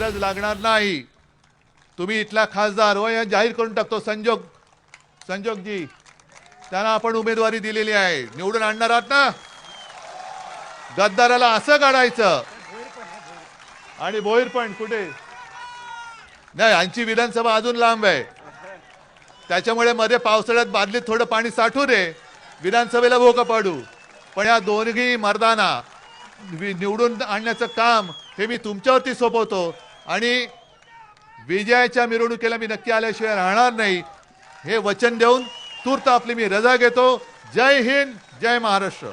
गरज लागणार नाही. तुम्ही इथला खासदार हो, व जाहीर करून टाकतो संजोग. संजोगजी त्यांना आपण उमेदवारी दिलेली आहे. निवडून आणणार आहात ना? गद्दाराला असं काढायचं. आणि भोईर पण कुठे? नाही यांची विधानसभा अजून लांब आहे. त्याच्यामुळे मध्ये पावसाळ्यात बादलीत थोडं पाणी साठू दे. विधानसभेला भोका पाडू. पण या दोन्ही मर्दाना निवडून आणण्याचं काम हे मी तुमच्यावरती सोपवतो. आणि विजयाच्या मिरवणुकीला मी नक्की आल्याशिवाय राहणार नाही. हे वचन देऊन तूर्त आपली मी रजा घेतो. जय हिंद जय महाराष्ट्र.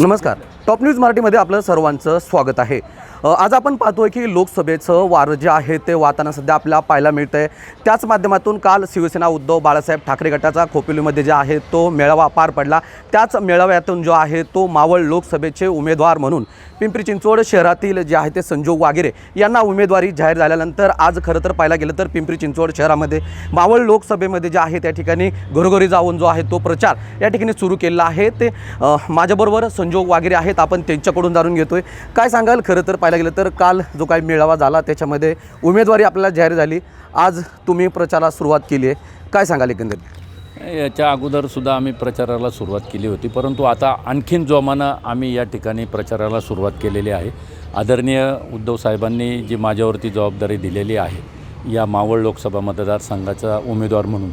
नमस्कार. टॉप न्यूज मराठीमध्ये आपलं सर्वांचं स्वागत आहे. आज आपण पाहतोय की लोकसभेचं वारं जे आहे ते वाताना सध्या आपल्याला पाहायला मिळतं आहे त्याच माध्यमातून काल शिवसेना उद्धव बाळासाहेब ठाकरे गटाचा खोपिलीमध्ये जे आहे तो मेळावा पार पडला. त्याच मेळाव्यातून जो आहे तो मावळ लोकसभेचे उमेदवार म्हणून पिंपरी चिंचवड शहरातील जे आहे ते संजोग वागिरे यांना उमेदवारी जाहीर झाल्यानंतर आज खरं तर पाहायला गेलं तर पिंपरी चिंचवड शहरामध्ये मावळ लोकसभेमध्ये जे आहे त्या ठिकाणी घरोघरी जाऊन जो आहे तो प्रचार या ठिकाणी सुरू केलेला आहे. ते माझ्याबरोबर संजोग वागिरे आहेत. आपण त्यांच्याकडून जाणून घेतोय. काय सांगाल? खरं तर पाहायला गेलं तर काल जो काही मेळावा झाला त्याच्यामध्ये उमेदवारी आपल्याला जाहीर झाली. आज तुम्ही प्रचाराला सुरुवात केली आहे. काय सांगाल एकंदरीत? याच्या अगोदरसुद्धा आम्ही प्रचाराला सुरुवात केली होती. परंतु आता आणखीन जोमानं आम्ही या ठिकाणी प्रचाराला सुरुवात केलेली आहे. आदरणीय उद्धव साहेबांनी जी माझ्यावरती जबाबदारी दिलेली आहे या मावळ लोकसभा मतदारसंघाचा उमेदवार म्हणून.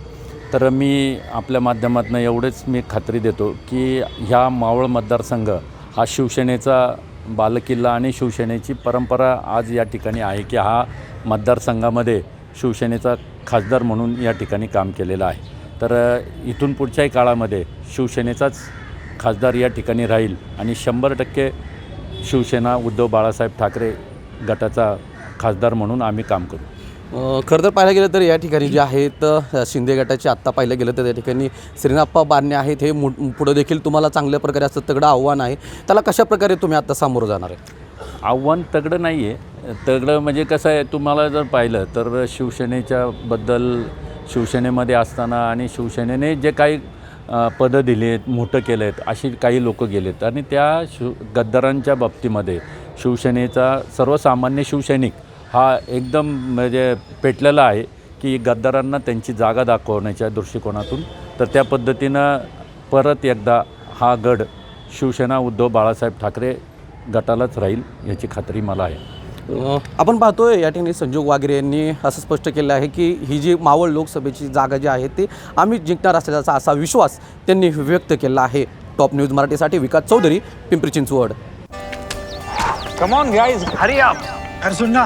तर मी आपल्या माध्यमातून एवढेच मी खात्री देतो की ह्या मावळ मतदारसंघ हा शिवसेनेचा बालकिल्ला आणि शिवसेनेची परंपरा आज या ठिकाणी आहे की हा मतदारसंघामध्ये शिवसेनेचा खासदार म्हणून या ठिकाणी काम केलेलं आहे. तर इथून पुढच्याही काळामध्ये शिवसेनेचाच खासदार या ठिकाणी राहील आणि शंभर टक्के शिवसेना उद्धव बाळासाहेब ठाकरे गटाचा खासदार म्हणून आम्ही काम करू. खरं तर पाहायला गेलं तर या ठिकाणी जे आहेत शिंदे गटाचे आत्ता पाहिलं गेलं तर त्या ठिकाणी श्रीनाप्पा बारणे आहेत हे मु पुढं देखील तुम्हाला चांगल्या प्रकारे असं तगडं आव्हान आहे. त्याला कशा प्रकारे तुम्ही आता सामोरं जाणार आहे? आव्हान तगडं नाही आहे तगडं म्हणजे कसं आहे तुम्हाला जर पाहिलं तर शिवसेनेच्या बद्दल शिवसेनेमध्ये असताना आणि शिवसेनेने जे काही पदं दिली आहेत मोठं केलं आहेत अशी काही लोक गेलेत. आणि त्या शिव गद्दारांच्या बाबतीमध्ये शिवसेनेचा सर्वसामान्य शिवसैनिक हा एकदम म्हणजे पेटलेला आहे की गद्दारांना त्यांची जागा दाखवण्याच्या दृष्टिकोनातून. तर त्या पद्धतीनं परत एकदा हा गड शिवसेना उद्धव बाळासाहेब ठाकरे गटालाच राहील याची खात्री मला आहे. आपण पाहतोय या ठिकाणी संजोग वागिरे यांनी असं स्पष्ट केलं आहे की ही जी मावळ लोकसभेची जागा जी आहे ती आम्ही जिंकणार असल्याचा असा विश्वास त्यांनी व्यक्त केला आहे. टॉप न्यूज मराठीसाठी Vikas Chaudhari Pimpri Chinchwad. Come on guys hurry up अरे सुन ना